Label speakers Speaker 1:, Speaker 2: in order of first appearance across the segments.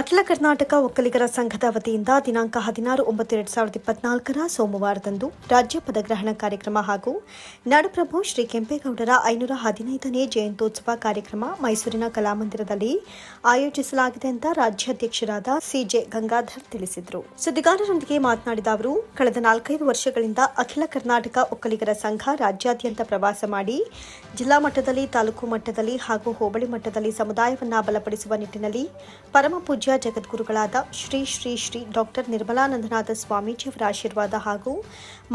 Speaker 1: ಅಖಿಲ ಕರ್ನಾಟಕ ಒಕ್ಕಲಿಗರ ಸಂಘದ ವತಿಯಿಂದ ದಿನಾಂಕ ಹದಿನಾರು ಒಂಬತ್ತು ಎರಡ್ ಸಾವಿರದ ಇಪ್ಪತ್ನಾಲ್ಕರ ಸೋಮವಾರದಂದು ರಾಜ್ಯ ಪದಗ್ರಹಣ ಕಾರ್ಯಕ್ರಮ ಹಾಗೂ ನಾಡಪ್ರಭು ಶ್ರೀ ಕೆಂಪೇಗೌಡರ ಐನೂರ ಹದಿನೈದನೇ ಜಯಂತ್ಯೋತ್ಸವ ಕಾರ್ಯಕ್ರಮ ಮೈಸೂರಿನ ಕಲಾಮಂದಿರದಲ್ಲಿ ಆಯೋಜಿಸಲಾಗಿದೆ ಅಂತ ರಾಜ್ಯಾಧ್ಯಕ್ಷರಾದ ಸಿಜೆ ಗಂಗಾಧರ್ ತಿಳಿಸಿದರು. ಸುದ್ದಿಗಾರರೊಂದಿಗೆ ಮಾತನಾಡಿದ ಅವರು, ಕಳೆದ ನಾಲ್ಕೈದು ವರ್ಷಗಳಿಂದ ಅಖಿಲ ಕರ್ನಾಟಕ ಒಕ್ಕಲಿಗರ ಸಂಘ ರಾಜ್ಯಾದ್ಯಂತ ಪ್ರವಾಸ ಮಾಡಿ ಜಿಲ್ಲಾ ಮಟ್ಟದಲ್ಲಿ, ತಾಲೂಕು ಮಟ್ಟದಲ್ಲಿ ಹಾಗೂ ಹೋಬಳಿ ಮಟ್ಟದಲ್ಲಿ ಸಮುದಾಯವನ್ನು ಬಲಪಡಿಸುವ ನಿಟ್ಟಿನಲ್ಲಿ ಪರಮ ಪೂಜ್ಯ ಜಗದ್ಗುರುಗಳಾದ ಶ್ರೀ ಶ್ರೀ ಶ್ರೀ ಡಾಕ್ಟರ್ ನಿರ್ಮಲಾನಂದನಾಥ ಸ್ವಾಮೀಜಿಯವರ ಆಶೀರ್ವಾದ ಹಾಗೂ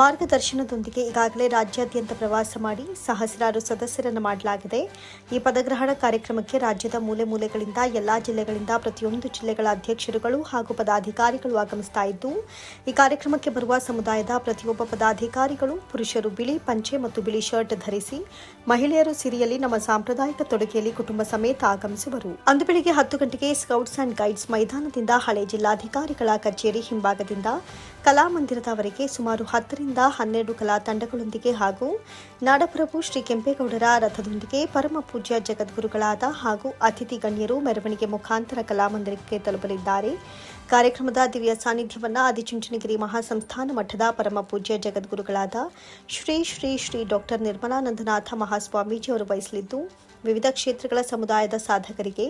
Speaker 1: ಮಾರ್ಗದರ್ಶನದೊಂದಿಗೆ ಈಗಾಗಲೇ ರಾಜ್ಯಾದ್ಯಂತ ಪ್ರವಾಸ ಮಾಡಿ ಸಹಸ್ರಾರು ಸದಸ್ಯರನ್ನು ಮಾಡಲಾಗಿದೆ. ಈ ಪದಗ್ರಹಣ ಕಾರ್ಯಕ್ರಮಕ್ಕೆ ರಾಜ್ಯದ ಮೂಲೆ ಮೂಲೆಗಳಿಂದ ಎಲ್ಲಾ ಜಿಲ್ಲೆಗಳಿಂದ ಪ್ರತಿಯೊಂದು ಜಿಲ್ಲೆಗಳ ಅಧ್ಯಕ್ಷರುಗಳು ಹಾಗೂ ಪದಾಧಿಕಾರಿಗಳು ಆಗಮಿಸ್ತಾ ಇದ್ದು, ಈ ಕಾರ್ಯಕ್ರಮಕ್ಕೆ ಬರುವ ಸಮುದಾಯದ ಪ್ರತಿಯೊಬ್ಬ ಪದಾಧಿಕಾರಿಗಳು ಪುರುಷರು ಬಿಳಿ ಪಂಚೆ ಮತ್ತು ಬಿಳಿ ಶರ್ಟ್ ಧರಿಸಿ, ಮಹಿಳೆಯರು ಸಿರಿಯಲ್ಲಿ ನಮ್ಮ ಸಾಂಪ್ರದಾಯಿಕ ತೊಡುಗೆಯಲ್ಲಿ ಕುಟುಂಬ ಸಮೇತ ಆಗಮಿಸುವರು. ಅಂದು ಬೆಳಿಗ್ಗೆ ಹತ್ತು ಗಂಟೆಗೆ ಸ್ಕೌಟ್ಸ್ ಅಂಡ್ ಗೈಡ್ಸ್ ಮೈದಾನದಿಂದ ಹಳೆ ಜಿಲ್ಲಾಧಿಕಾರಿಗಳ ಕಚೇರಿ ಹಿಂಭಾಗದಿಂದ ಕಲಾಮಂದಿರದವರೆಗೆ ಸುಮಾರು ಹತ್ತರಿಂದ ಹನ್ನೆರಡು ಕಲಾ ತಂಡಗಳೊಂದಿಗೆ ಹಾಗೂ ನಾಡಪ್ರಭು ಶ್ರೀ ಕೆಂಪೇಗೌಡರ ರಥದೊಂದಿಗೆ ಪರಮ ಪೂಜ್ಯ ಜಗದ್ಗುರುಗಳಾದ ಹಾಗೂ ಅತಿಥಿ ಗಣ್ಯರು ಮೆರವಣಿಗೆ ಮುಖಾಂತರ ಕಲಾಮಂದಿರಕ್ಕೆ ತಲುಪಲಿದ್ದಾರೆ. ಕಾರ್ಯಕ್ರಮದ ದಿವ್ಯ ಸಾನ್ನಿಧ್ಯವನ್ನು ಆದಿಚುಂಚನಗಿರಿ ಮಹಾಸಂಸ್ಥಾನ ಮಠದ ಪರಮ ಪೂಜ್ಯ ಜಗದ್ಗುರುಗಳಾದ ಶ್ರೀ ಶ್ರೀ ಶ್ರೀ ಡಾಕ್ಟರ್ ನಿರ್ಮಲಾನಂದನಾಥ ಮಹಾಸ್ವಾಮೀಜಿ ಅವರು ವಹಿಸಲಿದ್ದು, ವಿವಿಧ ಕ್ಷೇತ್ರಗಳ ಸಮುದಾಯದ ಸಾಧಕರಿಗೆ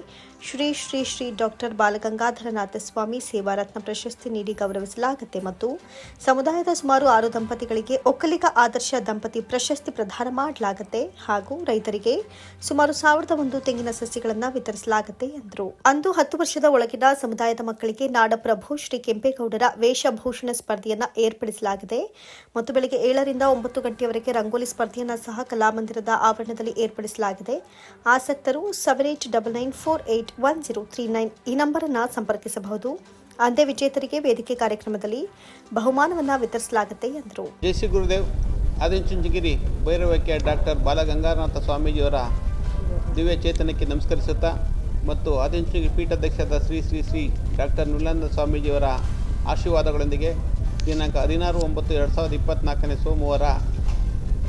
Speaker 1: ಶ್ರೀ ಶ್ರೀ ಶ್ರೀ ಡಾಕ್ಟರ್ ಬಾಲಗಂಗಾಧರನಾಥ ಸ್ವಾಮಿ ಸೇವಾರತ್ನ ಪ್ರಶಸ್ತಿ ನೀಡಿ ಗೌರವಿಸಲಾಗುತ್ತೆ ಮತ್ತು ಸಮುದಾಯದ ಸುಮಾರು ಆರು ದಂಪತಿಗಳಿಗೆ ಒಕ್ಕಲಿಗ ಆದರ್ಶ ದಂಪತಿ ಪ್ರಶಸ್ತಿ ಪ್ರದಾನ ಮಾಡಲಾಗುತ್ತೆ ಹಾಗೂ ರೈತರಿಗೆ ಸುಮಾರು ಸಾವಿರದ ಒಂದು ತೆಂಗಿನ ಸಸಿಗಳನ್ನು ವಿತರಿಸಲಾಗುತ್ತೆ ಎಂದರು. ಅಂದು ಹತ್ತು ವರ್ಷದ ಒಳಗಿನ ಸಮುದಾಯದ ಮಕ್ಕಳಿಗೆ ನಾಡಪ್ರಭು ಶ್ರೀ ಕೆಂಪೇಗೌಡರ ವೇಷಭೂಷಣ ಸ್ಪರ್ಧೆಯನ್ನ ಏರ್ಪಡಿಸಲಾಗಿದೆ. ಮತ್ತು ಬೆಳಗ್ಗೆ ಏಳರಿಂದ ಒಂಬತ್ತು ಗಂಟೆಯವರೆಗೆ ರಂಗೋಲಿ ಸ್ಪರ್ಧೆಯನ್ನ ಸಹ ಕಲಾಮಂದಿರದ ಆವರಣದಲ್ಲಿ ಏರ್ಪಡಿಸಲಾಗಿದೆ. ಆಸಕ್ತರು seven eight double nine four eight one zero three nine ಈ ನಂಬರನ್ನು ಸಂಪರ್ಕಿಸಬಹುದು. ಅಂದೇ ವಿಜೇತರಿಗೆ ವೇದಿಕೆ ಕಾರ್ಯಕ್ರಮದಲ್ಲಿ ಬಹುಮಾನವನ್ನು ವಿತರಿಸಲಾಗುತ್ತೆ ಎಂದರು.
Speaker 2: ಜೈ ಶ್ರೀ ಗುರುದೇವ್ ಆದಿಚುಂಚಗಿರಿ ಭೈರವಕ್ಕೆ ಡಾಕ್ಟರ್ ಬಾಲಗಂಗಾನಾಥ ಸ್ವಾಮೀಜಿಯವರ ದಿವ್ಯ ಚೇತನಕ್ಕೆ ನಮಸ್ಕರಿಸುತ್ತಾ ಮತ್ತು ಆದಿಚುಂಚಗಿರಿ ಪೀಠಾಧ್ಯಕ್ಷರಾದ ಶ್ರೀ ಶ್ರೀ ಶ್ರೀ ಡಾಕ್ಟರ್ ನುಲಂದ ಸ್ವಾಮೀಜಿಯವರ ಆಶೀರ್ವಾದಗಳೊಂದಿಗೆ ದಿನಾಂಕ ಹದಿನಾರು ಒಂಬತ್ತು ಎರಡು ಸಾವಿರದ ಇಪ್ಪತ್ತ್ನಾಲ್ಕನೇ ಸೋಮವಾರ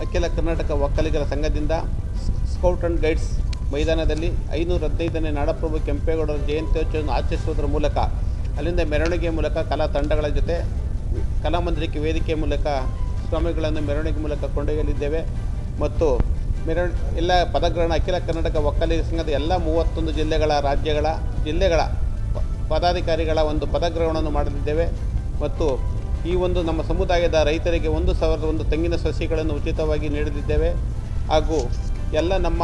Speaker 2: ಅಖಿಲ ಕರ್ನಾಟಕ ಒಕ್ಕಲಿಗರ ಸಂಘದಿಂದ ಸ್ಕೌಟ್ ಆ್ಯಂಡ್ ಗೈಡ್ಸ್ ಮೈದಾನದಲ್ಲಿ ಐನೂರ ಹದಿನೈದನೇ ನಾಡಪ್ರಭು ಕೆಂಪೇಗೌಡರ ಜಯಂತ್ಯೋತ್ಸವವನ್ನು ಆಚರಿಸುವುದರ ಮೂಲಕ ಅಲ್ಲಿಂದ ಮೆರವಣಿಗೆ ಮೂಲಕ ಕಲಾ ತಂಡಗಳ ಜೊತೆ ಕಲಾಮಂದಿರಕ್ಕೆ ವೇದಿಕೆ ಮೂಲಕ ಸ್ವಾಮಿಗಳನ್ನು ಮೆರವಣಿಗೆ ಮೂಲಕ ಕೊಂಡೊಯ್ಯಲಿದ್ದೇವೆ. ಮತ್ತು ಮೆರವ ಎಲ್ಲ ಪದಗ್ರಹಣ, ಅಖಿಲ ಕರ್ನಾಟಕ ಒಕ್ಕಲಿಗ ಸಂಘದ ಎಲ್ಲ ಮೂವತ್ತೊಂದು ಜಿಲ್ಲೆಗಳ ರಾಜ್ಯಗಳ, ಜಿಲ್ಲೆಗಳ ಪದಾಧಿಕಾರಿಗಳ ಒಂದು ಪದಗ್ರಹಣವನ್ನು ಮಾಡಲಿದ್ದೇವೆ. ಮತ್ತು ಈ ಒಂದು ನಮ್ಮ ಸಮುದಾಯದ ರೈತರಿಗೆ ಒಂದು ಸಾವಿರದ ಒಂದು ತೆಂಗಿನ ಸಸಿಗಳನ್ನು ಉಚಿತವಾಗಿ ನೀಡಲಿದ್ದೇವೆ. ಹಾಗೂ ಎಲ್ಲ ನಮ್ಮ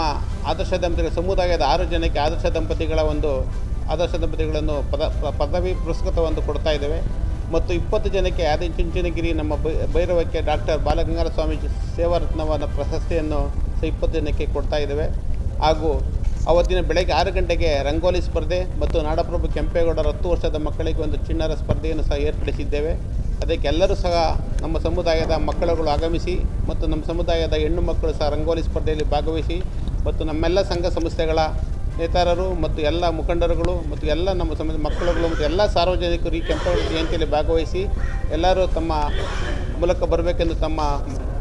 Speaker 2: ಆದರ್ಶ ದಂಪತಿಗಳ, ಸಮುದಾಯದ ಆರು ಜನಕ್ಕೆ ಆದರ್ಶ ದಂಪತಿಗಳ ಒಂದು ಆದರ್ಶ ದಂಪತಿಗಳನ್ನು ಪದ ಪದವಿ ಪುರಸ್ಕೃತವನ್ನು ಕೊಡ್ತಾ ಇದ್ದೇವೆ. ಮತ್ತು ಇಪ್ಪತ್ತು ಜನಕ್ಕೆ ಆದಿಚುಂಚನಗಿರಿ ನಮ್ಮ ಬೈ ಭೈರವಕ್ಕೆ ಡಾಕ್ಟರ್ ಬಾಲಗಂಗಾರ ಸ್ವಾಮೀಜಿ ಸೇವಾರತ್ನವನ್ನ ಪ್ರಶಸ್ತಿಯನ್ನು ಸಹ ಇಪ್ಪತ್ತು ಜನಕ್ಕೆ ಕೊಡ್ತಾ ಇದ್ದೇವೆ. ಹಾಗೂ ಅವತ್ತಿನ ಬೆಳಗ್ಗೆ ಆರು ಗಂಟೆಗೆ ರಂಗೋಲಿ ಸ್ಪರ್ಧೆ ಮತ್ತು ನಾಡಪ್ರಭು ಕೆಂಪೇಗೌಡರ ಹತ್ತು ವರ್ಷದ ಮಕ್ಕಳಿಗೆ ಒಂದು ಚಿಣ್ಣರ ಸ್ಪರ್ಧೆಯನ್ನು ಸಹ ಏರ್ಪಡಿಸಿದ್ದೇವೆ. ಅದಕ್ಕೆ ಎಲ್ಲರೂ ಸಹ ನಮ್ಮ ಸಮುದಾಯದ ಮಕ್ಕಳುಗಳು ಆಗಮಿಸಿ ಮತ್ತು ನಮ್ಮ ಸಮುದಾಯದ ಹೆಣ್ಣು ಮಕ್ಕಳು ಸಹ ರಂಗೋಲಿ ಸ್ಪರ್ಧೆಯಲ್ಲಿ ಭಾಗವಹಿಸಿ ಮತ್ತು ನಮ್ಮೆಲ್ಲ ಸಂಘ ಸಂಸ್ಥೆಗಳ ನೇತಾರರು ಮತ್ತು ಎಲ್ಲ ಮುಖಂಡರುಗಳು ಮತ್ತು ಎಲ್ಲ ನಮ್ಮ ಸಮಾಜ ಮಕ್ಕಳುಗಳು ಮತ್ತು ಎಲ್ಲ ಸಾರ್ವಜನಿಕರು ಈ ಕೆಂಪೇಗೌಡ ಜಯಂತಿಯಲ್ಲಿ ಭಾಗವಹಿಸಿ ಎಲ್ಲರೂ ತಮ್ಮ ಮೂಲಕ ಬರಬೇಕೆಂದು ತಮ್ಮ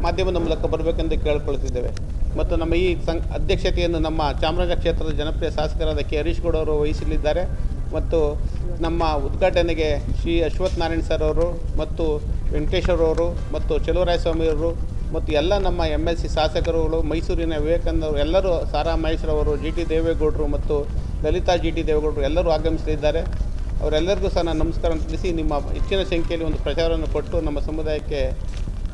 Speaker 2: ಮಾಧ್ಯಮದ ಮೂಲಕ ಬರಬೇಕೆಂದು ಕೇಳಿಕೊಳ್ಳುತ್ತಿದ್ದೇವೆ. ಮತ್ತು ನಮ್ಮ ಈ ಸಂ ಅಧ್ಯಕ್ಷತೆಯನ್ನು ನಮ್ಮ ಚಾಮರಾಜ ಕ್ಷೇತ್ರದ ಜನಪ್ರಿಯ ಶಾಸಕರಾದ ಕೆ ಹರೀಶ್ ಗೌಡ ಅವರು ವಹಿಸಲಿದ್ದಾರೆ. ಮತ್ತು ನಮ್ಮ ಉದ್ಘಾಟನೆಗೆ ಶ್ರೀ ಅಶ್ವಥ್ ನಾರಾಯಣ್ ಸರ್ ಅವರು ಮತ್ತು ವೆಂಕಟೇಶ್ವರವರು ಮತ್ತು ಚಲುವರಾಯ ಸ್ವಾಮಿ ಅವರು ಮತ್ತು ಎಲ್ಲ ನಮ್ಮ ಎಂ ಎಲ್ ಸಿ ಶಾಸಕರುಗಳು, ಮೈಸೂರಿನ ವಿವೇಕಾನಂದರು, ಎಲ್ಲರೂ ಸಾರಾ ಮಹೇಶ್ರವರು ಜಿ ಟಿ ದೇವೇಗೌಡರು ಮತ್ತು ಲಲಿತಾ ಜಿ ಟಿ ದೇವೇಗೌಡರು ಎಲ್ಲರೂ ಆಗಮಿಸಲಿದ್ದಾರೆ. ಅವರೆಲ್ಲರಿಗೂ ಸಹ ನಾನು ನಮಸ್ಕಾರ ತಿಳಿಸಿ ನಿಮ್ಮ ಹೆಚ್ಚಿನ ಸಂಖ್ಯೆಯಲ್ಲಿ ಒಂದು ಪ್ರಚಾರವನ್ನು ಕೊಟ್ಟು ನಮ್ಮ ಸಮುದಾಯಕ್ಕೆ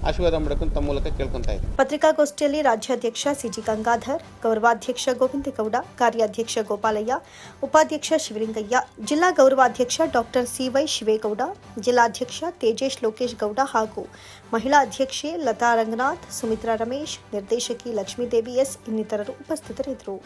Speaker 2: ಆಶೀರ್ವಾದ ಮಾಡಬೇಕು ತಮ್ಮ ಮೂಲಕ ಕೇಳ್ಕೊಂತ ಇದ್ದೀನಿ.
Speaker 1: ಪತ್ರಿಕಾಗೋಷ್ಠಿಯಲ್ಲಿ ರಾಜ್ಯಾಧ್ಯಕ್ಷ ಸಿಜಿ ಗಂಗಾಧರ್, ಗೌರವಾಧ್ಯಕ್ಷ ಗೋವಿಂದೇಗೌಡ, ಕಾರ್ಯಾಧ್ಯಕ್ಷ ಗೋಪಾಲಯ್ಯ, ಉಪಾಧ್ಯಕ್ಷ ಶಿವಲಿಂಗಯ್ಯ, ಜಿಲ್ಲಾ ಗೌರವಾಧ್ಯಕ್ಷ ಡಾಕ್ಟರ್ ಸಿವೈ ಶಿವೇಗೌಡ, ಜಿಲ್ಲಾಧ್ಯಕ್ಷ ತೇಜೇಶ್ ಲೋಕೇಶ್ ಗೌಡ ಹಾಗೂ ಮಹಿಳಾ ಅಧ್ಯಕ್ಷೆ ಲತಾ ರಂಗನಾಥ್, ಸುಮಿತ್ರಾ ರಮೇಶ್, ನಿರ್ದೇಶಕಿ ಲಕ್ಷ್ಮೀದೇವಿ ಎಸ್ ಇನ್ನಿತರರು ಉಪಸ್ಥಿತರಿದ್ದರು.